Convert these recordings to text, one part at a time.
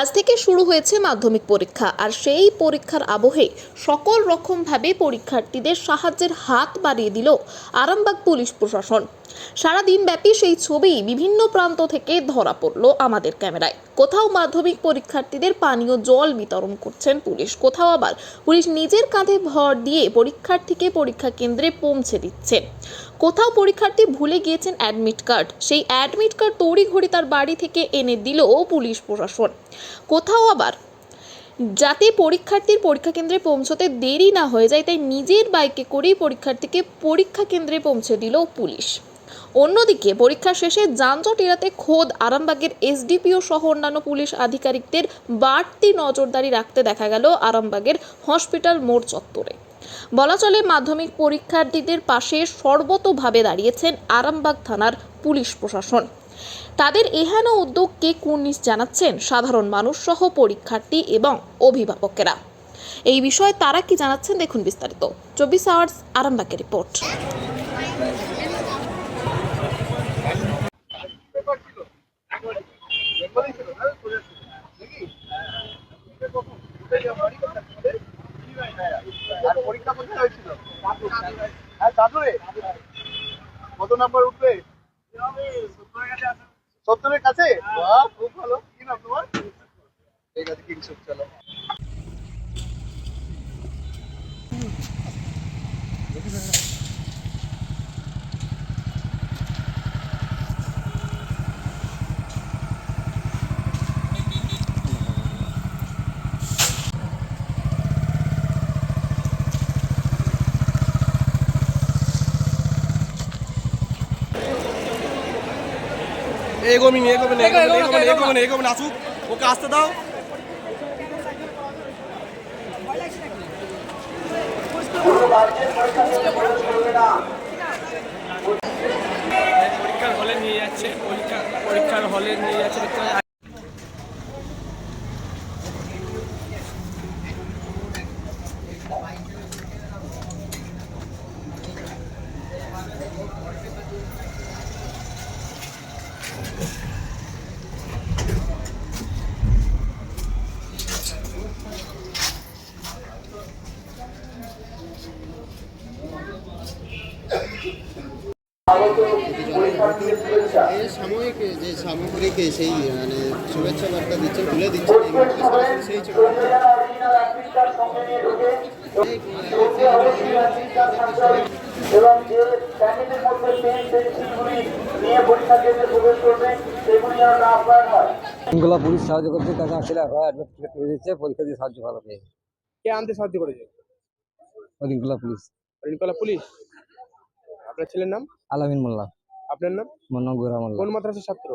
আজ থেকে শুরু হয়েছে মাধ্যমিক পরীক্ষা, আর সেই পরীক্ষার আবহে সকল রকমভাবে পরীক্ষার্থীদের সাহায্যের হাত বাড়িয়ে দিল আরামবাগ পুলিশ প্রশাসন। সারাদিন ব্যাপী সেই ছবি বিভিন্ন প্রান্ত থেকে ধরা পড়ল আমাদের ক্যামেরায়। কোথাও মাধ্যমিক পরীক্ষার্থীদের পানীয় জল বিতরণ করছেন পুলিশ, কোথাও আবার পুলিশ নিজের কাঁধে ভর দিয়ে পরীক্ষার্থীকে পরীক্ষা কেন্দ্রে পৌঁছে দিচ্ছে। কোথাও পরীক্ষার্থী ভুলে গিয়েছেন অ্যাডমিট কার্ড সেই অ্যাডমিট কার্ড তড়িঘড়ি তার বাড়ি থেকে এনে দিল পুলিশ প্রশাসন। কোথাও আবার? যাতে পরীক্ষার্থীর পরীক্ষা কেন্দ্রে পৌঁছতে দেরি না হয়ে যায়, তাই নিজের বাইকে করেই পরীক্ষার্থীকে পরীক্ষা কেন্দ্রে পৌঁছে দিল পুলিশ। অন্যদিকে, পরীক্ষা শেষে যানজট এড়াতে খোদ আরামবাগের এসডিপিও সহ অন্যান্য পুলিশ আধিকারিকদের বাড়তি নজরদারি রাখতে দেখা গেল আরামবাগের হসপিটাল মোড় চত্বরে। বলা চলে, মাধ্যমিক পরীক্ষার্থীদের পাশে সর্বতোভাবে দাঁড়িয়েছেন আরামবাগ থানার পুলিশ প্রশাসন। তাদের এহেন উদ্যোগকে কুর্নিশ জানাচ্ছেন সাধারণ মানুষ সহ পরীক্ষার্থী এবং অভিভাবকেরা। এই বিষয়ে তারা কি জানাচ্ছেন দেখুন বিস্তারিত। চব্বিশ আওয়ার্স আরামবাগের রিপোর্ট। হ্যাঁ কত নাম্বার উঠবে? সত্তরের কাছে? বাহ খুব ভালো। কি নাম তোমার? ঠিক আছে কিংসুক চলো। এগোবি নি না এগোবি না এগোবি না এগোবি না আসুক ওকে আসতে দাও পরীক্ষার হলে নিয়ে যাচ্ছে পরীক্ষা পরীক্ষার হলে নিয়ে যাচ্ছে সাময়িক, যে সামগ্রিক সেই মানে শুভেচ্ছা বার্তা দিচ্ছেন তুলে দিচ্ছেন সেই এবং যে প্যাকেটের মধ্যে পেন পেন্সিলগুলি নিয়ে পরীক্ষা কেন্দ্রে প্রবেশ করবে সেগুলি যেন না হয়। শৃঙ্খলা পুলিশ সাহায্য করছে তাকে আসলে করে দিচ্ছে পরীক্ষা দিয়ে সাহায্য করা পেয়ে কে আনতে সাহায্য করেছে? শৃঙ্খলা পুলিশ। রিনকলা পুলিশ? আপনার ছেলের নাম? আলামিন মোল্লা। আপনার নাম? মন্না গোরা মোল্লা। কোন মাদ্রাসার ছাত্র?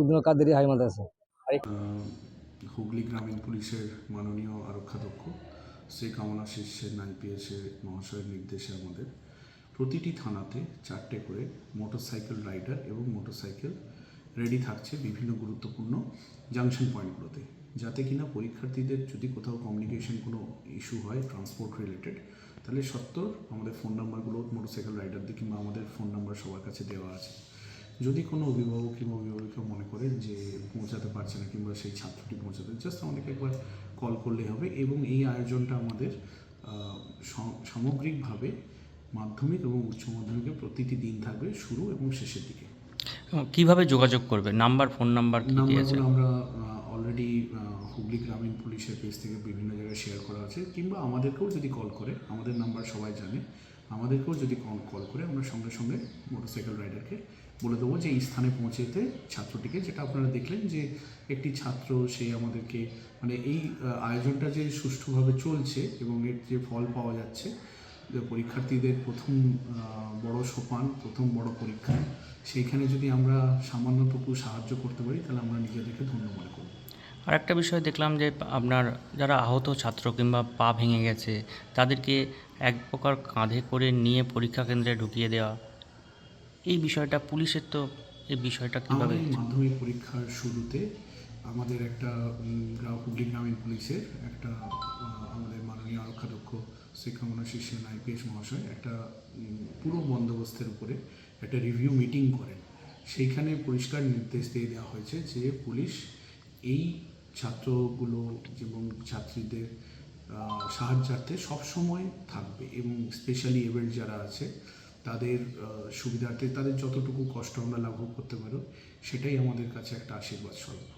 উদ্দিন কাদেরি হাই মাদ্রাসা। হুগলি গ্রামীণ পুলিশের মাননীয় আরক্ষাধ্যক্ষ শ্রী কামনা শীর্ষের আইপিএসের মহাশয়ের নির্দেশে আমাদের প্রতিটি থানাতে চারটে করে মোটরসাইকেল রাইডার এবং মোটরসাইকেল রেডি থাকছে বিভিন্ন গুরুত্বপূর্ণ জাংশন পয়েন্টগুলোতে যাতে কিনা পরীক্ষার্থীদের যদি কোথাও কমিউনিকেশন কোনো ইস্যু হয় ট্রান্সপোর্ট রিলেটেড তাহলে সত্তর আমাদের ফোন নাম্বারগুলো মোটরসাইকেল রাইডারদের কিংবা আমাদের ফোন নাম্বার সবার কাছে দেওয়া আছে। যদি কোনো অভিভাবক কিংবা অভিভাবিকা মনে করেন যে পৌঁছাতে পারছে না কিংবা সেই ছাত্রটি পৌঁছাতে জাস্ট আমাদেরকে একবার কল করলেই হবে এবং এই আয়োজনটা আমাদের সামগ্রিকভাবে মাধ্যমিক এবং উচ্চ মাধ্যমিকের প্রতিটি দিন থাকবে শুরু এবং শেষের দিকে। কীভাবে যোগাযোগ করবে? নাম্বার ফোন নাম্বার কি আমরা অলরেডি হুগলি গ্রামীণ পুলিশের পেজ থেকে বিভিন্ন জায়গায় শেয়ার করা আছে। কিংবা আমাদেরকেও যদি কল করে আমাদের নাম্বার সবাই জানে আমাদেরকেও যদি কল কল করে আমরা সঙ্গে সঙ্গে মোটরসাইকেল রাইডারকে বলে দেবো যে এই স্থানে পৌঁছেতে ছাত্রটিকে যেটা আপনারা দেখলেন যে একটি ছাত্র সে আমাদেরকে মানে এই আয়োজনটা যে সুষ্ঠুভাবে চলছে এবং এর যে ফল পাওয়া যাচ্ছে যে পরীক্ষার্থীদের প্রথম বড় সোপান প্রথম বড় পরীক্ষা সেইখানে যদি আমরা সামান্যটুকু সাহায্য করতে পারি তাহলে আমরা নিজেদেরকে ধন্য মনে করব আর একটা বিষয় দেখলাম যে আপনার যারা আহত ছাত্র কিংবা পা ভেঙে গেছে তাদেরকে এক প্রকার কাঁধে করে নিয়ে পরীক্ষা কেন্দ্রে ঢুকিয়ে দেওয়া এই বিষয়টা পুলিশের তো এই বিষয়টা কীভাবে মাধ্যমিক পরীক্ষার শুরুতে আমাদের একটা গ্রাম হুগলি গ্রামীণ পুলিশের একটা আমাদের মাননীয় আরক্ষাধ্যক্ষ শ্রী কামনা শীর্ষেন আইপিএস মহাশয় একটা পুরো বন্দোবস্তের উপরে একটা রিভিউ মিটিং করেন। সেইখানে পরিষ্কার নির্দেশ দিয়ে দেওয়া হয়েছে যে পুলিশ এই ছাত্রগুলো এবং ছাত্রীদের সাহায্যার্থে সবসময় থাকবে এবং স্পেশালি এবেল্ট যারা আছে, তাদের সুবিধার্থে তাদের যতটুকু কষ্ট আমরা লাঘব করতে পারো, সেটাই আমাদের কাছে একটা আশীর্বাদ স্বরূপ।